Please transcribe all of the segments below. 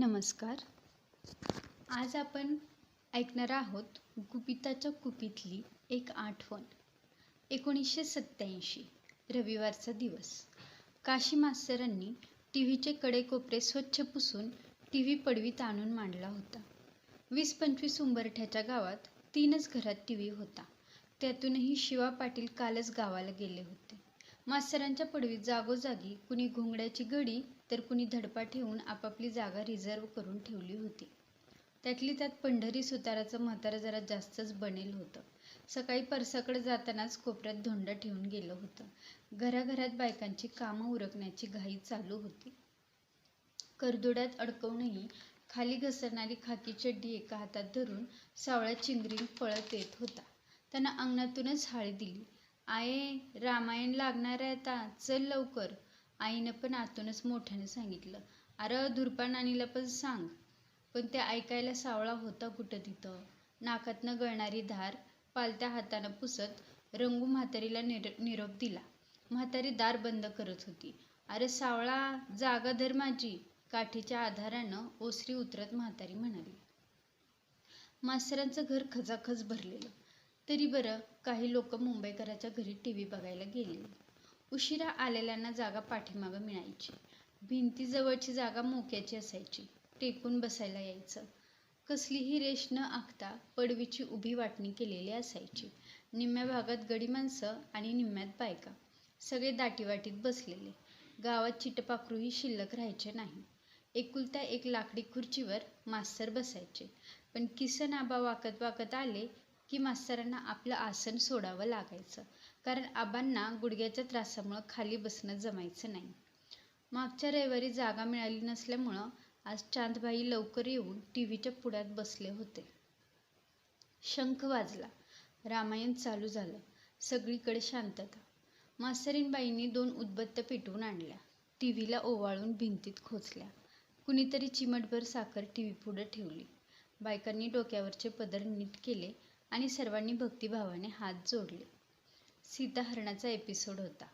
नमस्कार. आज आपण ऐकणार आहोत गुपिताच्या कुपीतली एक आठवण. एकोणीसशे सत्त्याऐंशी रविवारचा दिवस. काशी मास्तरांनी टी व्हीचे कडेकोपरे स्वच्छ पुसून टी व्ही पडवीत आणून मांडला होता. वीस पंचवीस उंबरठ्याच्या गावात तीनच घरात टी व्ही होता. त्यातूनही शिवा पाटील कालच गावाला गेले होते. मास्तरांच्या पडवीत जागोजागी कुणी घोंगड्याची गडी तर कुणी धडपा ठेवून आपापली जागा रिझर्व करून ठेवली होती. त्यातली त्यात पंढरी सुताराचं म्हातारं जरा जास्तच बनेल होतं. सकाळी परसाकडे जातानाच कोपऱ्यात धोंड ठेवून गेलं होतं. घराघरात बायकांची कामं उरकण्याची घाई चालू होती. करदोड्यात अडकवूनही खाली घसरणारी खाकी चड्डी एका हातात धरून सावळ्या चिंगरी पळत येत होता. त्यांना अंगणातूनच हाळी दिली. आये रामायण लागणार आहे आता. चल लवकर. आईनं पण आतूनच मोठ्याने सांगितलं अरे धुरपा नानीला पण सांग पण ते ऐकायला सावळा होता कुठं तिथं? नाकातनं गळणारी धार पालत्या हातानं पुसत रंगू म्हातारीला निर निरोप दिला. म्हातारी दार बंद करत होती. अरे सावळा जागा धर माझी काठीच्या आधारानं ओसरी उतरत म्हातारी म्हणाली. मास्तरांचं घर खचाखच भरलेलं. तरी बरं काही लोक मुंबईकराच्या घरी टी व्ही बघायला गेलेली. उशिरा आलेल्यांना जागा पाठीमागं मिळायची. भिंतीजवळची जागा मोक्याची असायची. टेकून बसायला यायचं. कसलीही रेष न आखता पडवीची उभी वाटणी केलेली असायची. निम्म्या भागात गडी माणसं आणि निम्म्यात बायका. सगळे दाटीवाटीत बसलेले. गावात चिटपाखरूही शिल्लक राहायचे नाही. एकुलत्या एक लाकडी खुर्चीवर मास्तर बसायचे. पण किसन आबा वाकत वाकत आले की मास्तरांना आपलं आसन सोडावं लागायचं. कारण आबांना गुडघ्याच्या त्रासामुळं खाली बसणं जमायचं नाही. मागच्या रविवारी जागा मिळाली नसल्यामुळं आज चांदबाई लवकर येऊन टी व्हीच्या पुढ्यात बसले होते. शंख वाजला. रामायण चालू झालं. सगळीकडे शांतता. मास्तरीनबाईंनी दोन उदबत्त्या पेटवून आणल्या. टी व्हीला ओवाळून भिंतीत खोचल्या. कुणीतरी चिमटभर साखर टी व्ही पुढं ठेवली. बायकांनी डोक्यावरचे पदर नीट केले. आणि सर्वांनी भक्तिभावाने हात जोडले. सीता हरणाचा एपिसोड होता.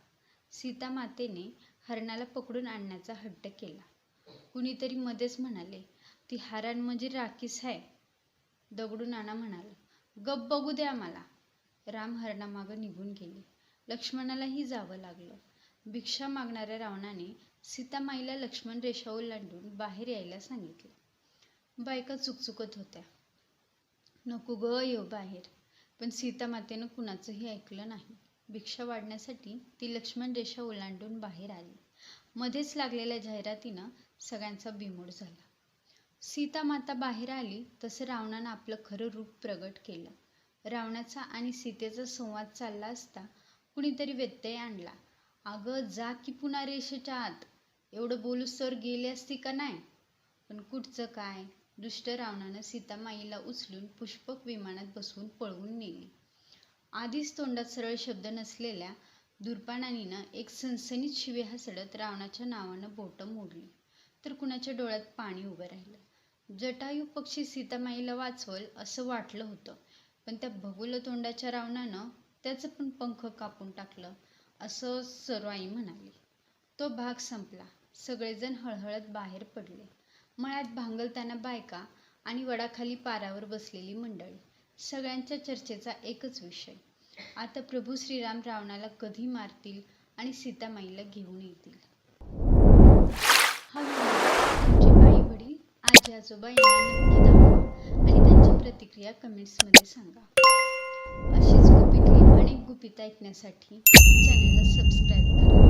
सीता मातेने हरणाला पकडून आणण्याचा हट्ट केला. कुणीतरी मध्येच म्हणाले ती हरण म्हणजे राखीस आहे दगडून नाना म्हणाला गप बघू दे आम्हाला. राम हरणामागं निघून गेले. लक्ष्मणालाही जावं लागलं. भिक्षा मागणाऱ्या रावणाने सीतामाईला लक्ष्मण रेषा ओलांडून बाहेर यायला सांगितले. बायका चुकचुकत होत्या. नको ग येऊ बाहेर. पण सीतामातेनं कुणाचंही ऐकलं नाही. भिक्षा वाढण्यासाठी ती लक्ष्मण रेषा ओलांडून बाहेर आली. मध्येच लागलेल्या जाहिरातीनं सगळ्यांचा बिमोड झाला. सीता माता बाहेर आली तसं रावणानं आपलं खरं रूप प्रगट केलं. रावणाचा आणि सीतेचा संवाद चालला असता कुणीतरी व्यत्यय आणला. अगं जा की पुन्हा रेषेच्या आत. एवढं बोलूस तर गेली असती का नाही? पण कुठचं काय? दुष्ट रावणानं सीतामाईला उचलून पुष्पक विमानात बसवून पळवून नेले. आधीच तोंडात सरळ शब्द नसलेल्या दुर्पाणानीनं एक सनसनीत शिवे हसडत रावणाच्या नावानं बोटं मोडली. तर कुणाच्या डोळ्यात पाणी उभं राहिलं? जटायू पक्षी सीतामाईला वाचवल असं वाटलं होतं पण त्या भगुल तोंडाच्या रावणानं त्याचं पण पंख कापून टाकलं असं सर्वाई म्हणाली. तो भाग संपला. सगळेजण हळहळत बाहेर पडले. मळ्यात भांगलताना बायका आणि वडाखाली पारावर बसलेली मंडळी. सगळ्यांच्या चर्चेचा एकच विषय. आता प्रभू श्रीराम रावणाला कधी मारतील आणि सीतामाईला घेऊन येतील? हा तुमचे आई वडील आजी आजोबा यांना नक्की दाखवा आणि त्यांची प्रतिक्रिया कमेंट्समध्ये सांगा. अशीच गुपितली अनेक गुपित ऐकण्यासाठी चॅनलला सबस्क्राईब करा.